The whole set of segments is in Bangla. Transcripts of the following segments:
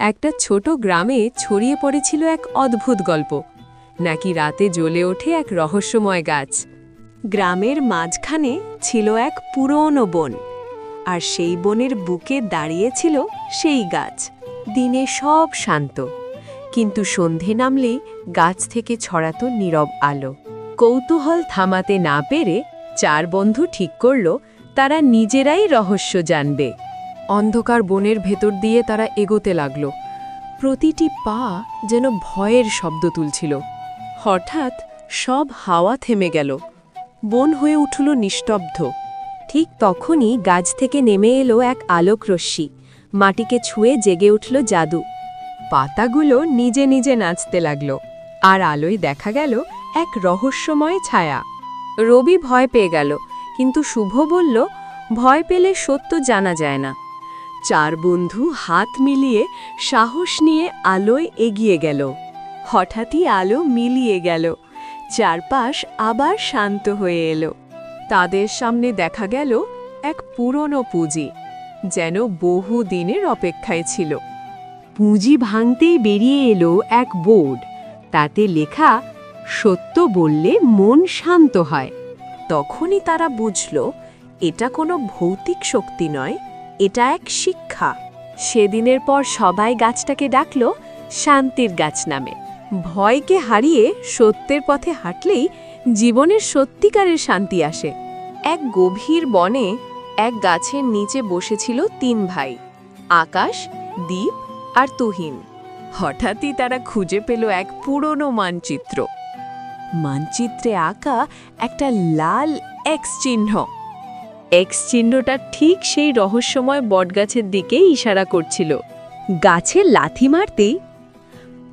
একটা ছোট গ্রামে ছড়িয়ে পড়েছিল এক অদ্ভুত গল্প। নাকি রাতে জ্বলে ওঠে এক রহস্যময় গাছ। গ্রামের মাঝখানে ছিল এক পুরনো বন। আর সেই বনের বুকে দাঁড়িয়েছিল সেই গাছ। দিনে সব শান্ত। কিন্তু সন্ধে নামলেই গাছ থেকে ছড়াতো নীরব আলো। কৌতূহল থামাতে না পেরে চার বন্ধু ঠিক করল, তারা নিজেরাই রহস্য জানবে। অন্ধকার বনের ভেতর দিয়ে তারা এগোতে লাগল। প্রতিটি পা যেন ভয়ের শব্দ তুলছিল। হঠাৎ সব হাওয়া থেমে গেল। বন হয়ে উঠল নিস্তব্ধ। ঠিক তখনই গাছ থেকে নেমে এলো এক আলোক রশ্মি। মাটিকে ছুঁয়ে জেগে উঠল জাদু। পাতাগুলো নিজে নিজে নাচতে লাগল। আর আলোয় দেখা গেল এক রহস্যময় ছায়া। রবি ভয় পেয়ে গেল, কিন্তু শুভ বলল, ভয় পেলে সত্য জানা যায় না। চার বন্ধু হাত মিলিয়ে সাহস নিয়ে আলোয় এগিয়ে গেল। হঠাৎই আলো মিলিয়ে গেল। চারপাশ আবার শান্ত হয়ে এলো। তাদের সামনে দেখা গেল এক পুরনো পুঁজি, যেন বহু দিনের অপেক্ষায় ছিল। পুঁজি ভাঙতেই বেরিয়ে এলো এক বোর্ড। তাতে লেখা, সত্য বললে মন শান্ত হয়। তখনই তারা বুঝল, এটা কোনো ভৌতিক শক্তি নয় এটা এক শিক্ষা। সেদিনের পর সবাই গাছটাকে ডাকল শান্তির গাছ নামে। ভয়কে হারিয়ে সত্যের পথে হাঁটলেই জীবনের সত্যিকারের শান্তি আসে। এক গভীর বনে এক গাছের নিচে বসেছিল তিন ভাই, আকাশ, দ্বীপ আর তুহিন। হঠাৎই তারা খুঁজে পেল এক পুরনো মানচিত্র। মানচিত্রে আঁকা একটা লাল এক্স চিহ্ন। এক্স চিহ্নটা ঠিক সেই রহস্যময় বটগাছের দিকে ইশারা করছিল। গাছে লাথি মারতেই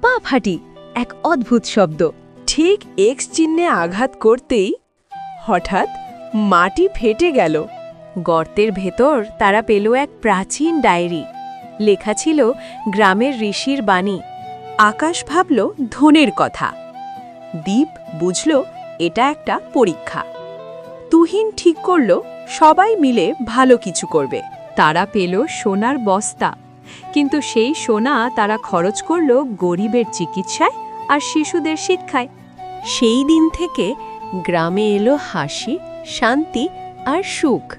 পা ফাটি এক অদ্ভুত শব্দ। ঠিক এক্স চিহ্নে আঘাত করতেই হঠাৎ মাটি ফেটে গেল। গর্তের ভেতর তারা পেল এক প্রাচীন ডায়েরি। লেখা ছিল, গ্রামের ঋষির বাণী। আকাশ ভাবল ধনের কথা। দ্বীপ বুঝল এটা একটা পরীক্ষা। তুহিন ঠিক করল সবাই মিলে ভালো কিছু করবে। তারা পেল সোনার বস্তা। কিন্তু সেই সোনা তারা খরচ করল গরিবের চিকিৎসায় আর শিশুদের শিক্ষায়। সেই দিন থেকে গ্রামে এলো হাসি, শান্তি আর সুখ।